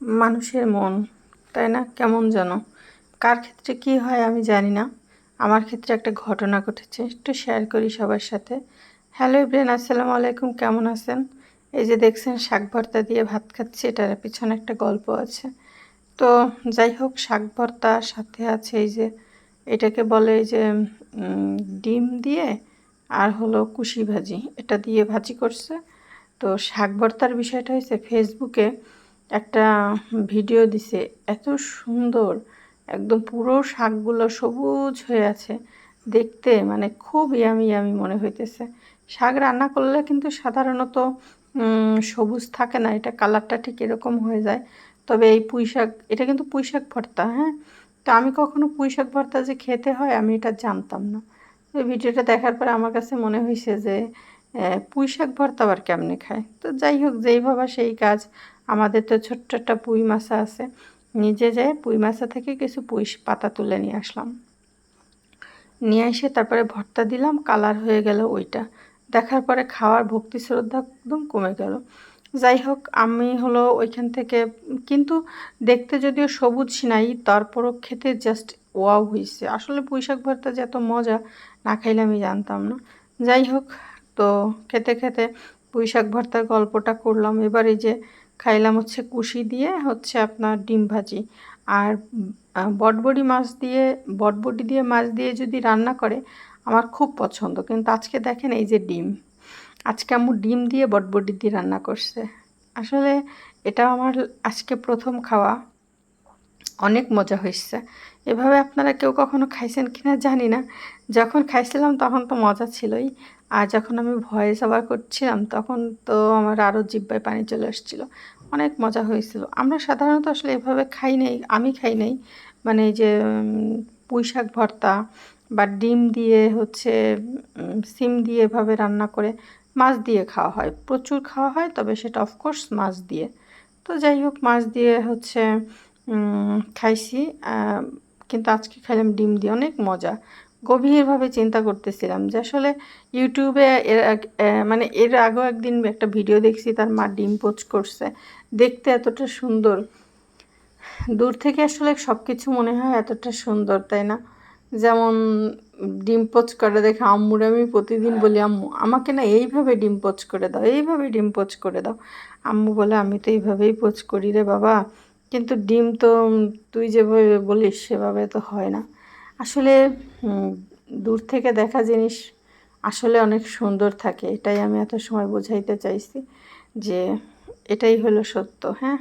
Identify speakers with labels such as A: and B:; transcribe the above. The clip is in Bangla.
A: মানুষের মন, তাই না? কেমন যেন? কার ক্ষেত্রে কি হয় আমি জানি না। আমার ক্ষেত্রে একটা ঘটনা ঘটেছে, একটু শেয়ার করি সবার সাথে। হ্যালো ইব্রেন আসসালামু আলাইকুম, কেমন আছেন? এই যে দেখছেন, শাক ভর্তা দিয়ে ভাত খাচ্ছি, এটার পিছনে একটা গল্প আছে। তো যাই হোক, শাক ভর্তার সাথে আছে এই যে, এটাকে বলে এই যে ডিম দিয়ে আর হলো কুশি ভাজি। এটা দিয়ে ভাজি করছে। তো শাক ভর্তার বিষয়টা হয়েছে ফেসবুকে একটা ভিডিও দিছে, এত সুন্দর, একদম পুরো শাকগুলো সবুজ হয়ে আছে, দেখতে মানে খুব ইয়ামি ইয়ামি মনে হইতেছে। শাক রান্না করলে কিন্তু সাধারণত সবুজ থাকে না, এটা কালারটা ঠিক এরকম হয়ে যায়। তবে এই পুঁই শাক, এটা কিন্তু পুঁই শাক ভর্তা হ্যাঁ? তো আমি কখনো পুঁই শাক ভর্তা যে খেতে হয়, আমি এটা জানতাম না। এই ভিডিওটা দেখার পরে আমার কাছে মনে হয়েছে যে পুঁই শাক ভর্তা আবার কেমনে খায়? তো যাই হোক, যেই ভাবা সেই কাজ আমাদের তো ছোট্ট একটা পুঁই মাছা আছে। নিজে যেয়ে পুঁই মাছা থেকে কিছু পুঁই পাতা তুলে নিয়ে আসলাম। নিয়ে এসে তারপরে ভর্তা দিলাম, কালার হয়ে গেল ওইটা। দেখার পরে খাওয়ার ভক্তি শ্রদ্ধা একদম কমে গেল। যাই হোক, আমি হলো ওইখান থেকে, কিন্তু দেখতে যদিও সবুজ নাই, তারপরও খেতে জাস্ট ওয়াও হয়েছে আসলে পুঁইশাক ভর্তা যে এত মজা, না খাইলে আমি জানতাম না। যাই হোক, তো খেতে খেতে পুঁইশাক ভর্তার গল্পটা করলাম। এবার যে খাইলাম হচ্ছে কুশি দিয়ে হচ্ছে আপনার ডিম ভাজি। আর বটবডি মাছ দিয়ে, বটবডি দিয়ে মাছ দিয়ে যদি রান্না করে, আমার খুব পছন্দ। কিন্তু আজকে দেখেন এই যে ডিম। আজকে আমার ডিম দিয়ে বটবডি দিয়ে রান্না করছে। আসলে এটা আমার আজকে প্রথম খাওয়া। অনেক মজা হয়েছে। এভাবে আপনারা কেউ কখনো খাইছেন কিনা জানি না। যখন খাইছিলাম তখন তো মজা ছিলই। আর যখন আমি ভয়েস ওভার করছিলাম তখন তো আমার আরও জিব্বায় পানি চলে আসছিল। অনেক মজা হয়েছিল। আমরা সাধারণত আসলে এভাবে খাই নাই, আমি খাই নাই। মানে যে পুঁই শাক ভর্তা বা ডিম দিয়ে হচ্ছে সিম দিয়ে এভাবে রান্না করে মাছ দিয়ে খাওয়া হয়। প্রচুর খাওয়া হয়, তবে সেটা অফকোর্স মাছ দিয়ে। তো যাই হোক, মাছ দিয়ে হচ্ছে খাইছি কিন্তু আজকে খাইলাম ডিম দিয়ে অনেক মজা। গভীরভাবে চিন্তা করতেছিলাম যে আসলে ইউটিউবে এর মানে এর আগেও একদিন একটা ভিডিও দেখছি, তার মা ডিম পোচ করছে। দেখতে এতটা সুন্দর। দূর থেকে আসলে সব কিছু মনে হয় এতটা সুন্দর, তাই না? যেমন ডিম পোচ করে দেখে, আম্মুর আমি প্রতিদিন বলি, আম্মু, আমাকে না এইভাবে ডিম পোচ করে দাও, এইভাবে ডিম পোচ করে দাও। আম্মু বলে, আমি তো এইভাবেই পোচ করি রে বাবা। কিন্তু ডিম তো তুই যেভাবে বলিস, সেভাবে তো হয় না। আসলে দূর থেকে দেখা জিনিস আসলে অনেক সুন্দর থাকে। এটাই আমি এত সময় বোঝাইতে চাইছি যে, এটাই হলো সত্য হ্যাঁ?